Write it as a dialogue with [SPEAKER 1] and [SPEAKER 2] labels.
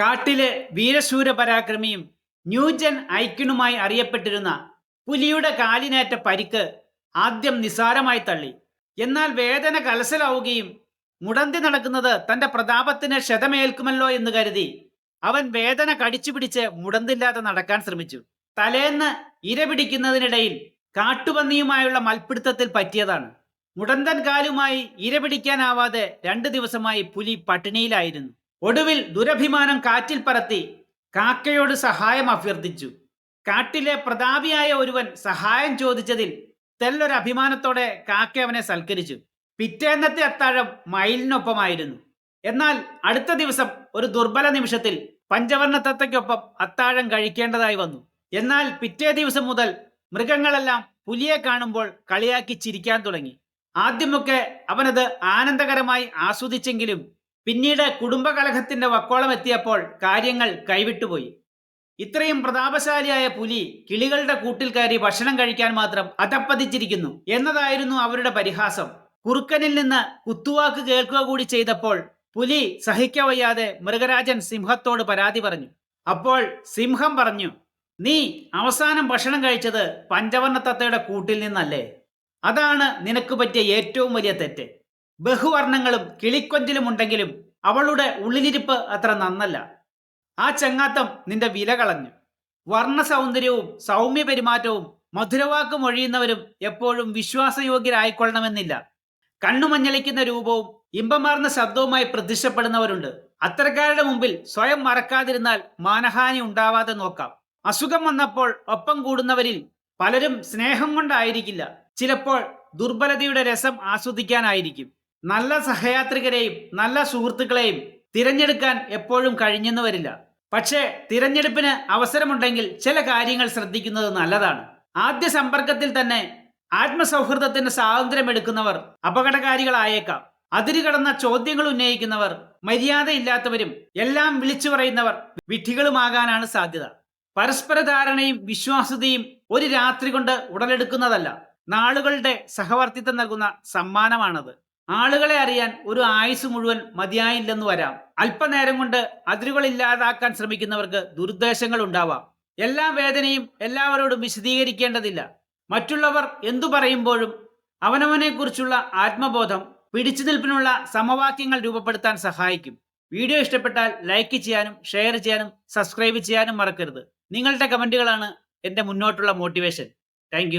[SPEAKER 1] കാട്ടിലെ വീരശൂര പരാക്രമിയും ന്യൂജൻ ഐക്യനുമായി അറിയപ്പെട്ടിരുന്ന പുലിയുടെ കാലിനേറ്റ പരിക്ക് ആദ്യം നിസാരമായി തള്ളി. എന്നാൽ വേദന കലശലാവുകയും മുടന്തി നടക്കുന്നത് തന്റെ പ്രതാപത്തിന് ക്ഷതമേൽക്കുമല്ലോ എന്ന് കരുതി അവൻ വേദന കടിച്ചു പിടിച്ച് മുടന്തില്ലാതെ നടക്കാൻ ശ്രമിച്ചു. തലേന്ന് ഇര പിടിക്കുന്നതിനിടയിൽ കാട്ടുപന്നിയുമായുള്ള മൽപ്പിടുത്തത്തിൽ പറ്റിയതാണ്. മുടന്തൻ കാലുമായി ഇര പിടിക്കാനാവാതെ രണ്ടു ദിവസമായി പുലി പട്ടിണിയിലായിരുന്നു. ഒടുവിൽ ദുരഭിമാനം കാറ്റിൽ പറത്തി കാക്കയോട് സഹായം അഭ്യർത്ഥിച്ചു. കാട്ടിലെ പ്രതാപിയായ ഒരുവൻ സഹായം ചോദിച്ചതിൽ തെല്ലൊരു അഭിമാനത്തോടെ കാക്ക അവനെ സൽക്കരിച്ചു. പിറ്റേന്നത്തെ അത്താഴം മയിലിനൊപ്പമായിരുന്നു. എന്നാൽ അടുത്ത ദിവസം ഒരു ദുർബല നിമിഷത്തിൽ പഞ്ചവർണ തത്തയ്ക്കൊപ്പം അത്താഴം കഴിക്കേണ്ടതായി വന്നു. എന്നാൽ പിറ്റേ ദിവസം മുതൽ മൃഗങ്ങളെല്ലാം പുലിയെ കാണുമ്പോൾ കളിയാക്കി ചിരിക്കാൻ തുടങ്ങി. ആദ്യമൊക്കെ അവനത് ആനന്ദകരമായി ആസ്വദിച്ചെങ്കിലും പിന്നീട് കുടുംബകലഹത്തിന്റെ വക്കോളം എത്തിയപ്പോൾ കാര്യങ്ങൾ കൈവിട്ടുപോയി. ഇത്രയും പ്രതാപശാലിയായ പുലി കിളികളുടെ കൂട്ടിൽ കയറി ഭക്ഷണം കഴിക്കാൻ മാത്രം അതപ്പതിച്ചിരിക്കുന്നു എന്നതായിരുന്നു അവരുടെ പരിഹാസം. കുറുക്കനിൽ നിന്ന് കുത്തുവാക്ക് കേൾക്കുക കൂടി ചെയ്തപ്പോൾ പുലി സഹിക്കവയ്യാതെ മൃഗരാജൻ സിംഹത്തോട് പരാതി പറഞ്ഞു. അപ്പോൾ സിംഹം പറഞ്ഞു നീ അവസാനം ഭക്ഷണം കഴിച്ചത് പഞ്ചവർണ തത്തയുടെ കൂട്ടിൽ നിന്നല്ലേ? അതാണ് നിനക്ക് പറ്റിയ ഏറ്റവും വലിയ തെറ്റ്. ബഹുവർണങ്ങളും കിളിക്കൊഞ്ചിലും ഉണ്ടെങ്കിലും അവളുടെ ഉള്ളിലിരിപ്പ് അത്ര നന്നല്ല. ആ ചങ്ങാത്തം നിന്റെ വില കളഞ്ഞു. വർണ സൗന്ദര്യവും സൗമ്യ പെരുമാറ്റവും മധുരവാക്കും ഒഴിയുന്നവരും എപ്പോഴും വിശ്വാസയോഗ്യരായിക്കൊള്ളണമെന്നില്ല. കണ്ണുമഞ്ഞളിക്കുന്ന രൂപവും ഇമ്പമാർന്ന ശബ്ദവുമായി പ്രത്യക്ഷപ്പെടുന്നവരുണ്ട്. അത്തരക്കാരുടെ മുമ്പിൽ സ്വയം മറക്കാതിരുന്നാൽ മാനഹാനി ഉണ്ടാവാതെ നോക്കാം. അസുഖം വന്നപ്പോൾ ഒപ്പം കൂടുന്നവരിൽ പലരും സ്നേഹം കൊണ്ടായിരിക്കില്ല. ചിലപ്പോൾ ദുർബലതയുടെ രസം ആസ്വദിക്കാനായിരിക്കും. നല്ല സഹയാത്രികരെയും നല്ല സുഹൃത്തുക്കളെയും തിരഞ്ഞെടുക്കാൻ എപ്പോഴും കഴിഞ്ഞെന്ന് വരില്ല. പക്ഷേ തിരഞ്ഞെടുപ്പിന് അവസരമുണ്ടെങ്കിൽ ചില കാര്യങ്ങൾ ശ്രദ്ധിക്കുന്നത് നല്ലതാണ്. ആദ്യ സമ്പർക്കത്തിൽ തന്നെ ആത്മസൗഹൃദത്തിന് സ്വാതന്ത്ര്യം എടുക്കുന്നവർ അപകടകാരികളായേക്കാം. അതിരുകടന്ന ചോദ്യങ്ങൾ ഉന്നയിക്കുന്നവർ മര്യാദയില്ലാത്തവരും എല്ലാം വിളിച്ചു പറയുന്നവർ വിഡ്ഢികളുമാകാനാണ് സാധ്യത. പരസ്പര ധാരണയും വിശ്വാസ്യതയും ഒരു രാത്രി കൊണ്ട് ഉടലെടുക്കുന്നതല്ല നാളുകളുടെ സഹവർത്തിത്വം നൽകുന്ന സമ്മാനമാണത്. ആളുകളെ അറിയാൻ ഒരു ആയുസ് മുഴുവൻ മതിയായില്ലെന്ന് വരാം. അല്പനേരം കൊണ്ട് അതിരുകൾ ഇല്ലാതാക്കാൻ ശ്രമിക്കുന്നവർക്ക് ദുർദ്ദേശങ്ങൾ ഉണ്ടാവാം. എല്ലാ വേദനയും എല്ലാവരോടും വിശദീകരിക്കേണ്ടതില്ല. മറ്റുള്ളവർ എന്തു പറയുമ്പോഴും അവനവനെക്കുറിച്ചുള്ള ആത്മബോധം പിടിച്ചു നിൽപ്പിനുള്ള സമവാക്യങ്ങൾ രൂപപ്പെടുത്താൻ സഹായിക്കും. വീഡിയോ ഇഷ്ടപ്പെട്ടാൽ ലൈക്ക് ചെയ്യാനും ഷെയർ ചെയ്യാനും സബ്സ്ക്രൈബ് ചെയ്യാനും മറക്കരുത്. നിങ്ങളുടെ കമന്റുകളാണ് എന്റെ മുന്നോട്ടുള്ള മോട്ടിവേഷൻ. താങ്ക്